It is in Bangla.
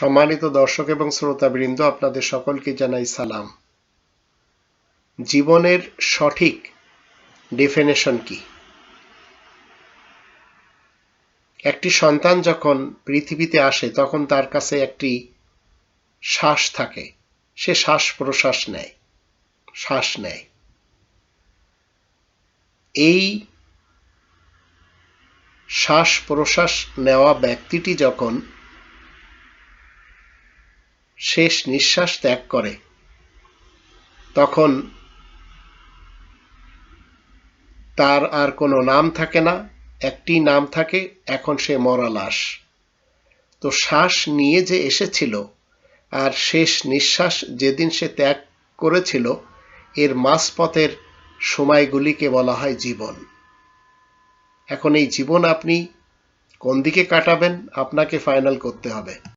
সম্মানিত দর্শক এবং শ্রোতাবৃন্দ, আপনাদের সকলকে জানাই সালাম। জীবনের সঠিক ডেফিনেশন কি? একটি সন্তান যখন পৃথিবীতে আসে, তখন তার কাছে একটি শ্বাস থাকে। সে শ্বাস প্রশ্বাস নেয়, শ্বাস নেয়। এই শ্বাস প্রশ্বাস নেওয়া ব্যক্তিটি যখন শেষ নিঃশ্বাস ত্যাগ করে। তখন তার আর কোনো নাম থাকে না, একটি নাম থাকে, এখন সে মরা লাশ। তো শ্বাস নিয়ে যে এসেছিল, আর শেষ নিঃশ্বাস যেদিন সে ত্যাগ করেছিল, এর মাঝপথের সময়গুলিকে বলা হয় জীবন। এখন এই জীবন আপনি কোন দিকে কাটাবেন, আপনাকে ফাইনাল করতে হবে।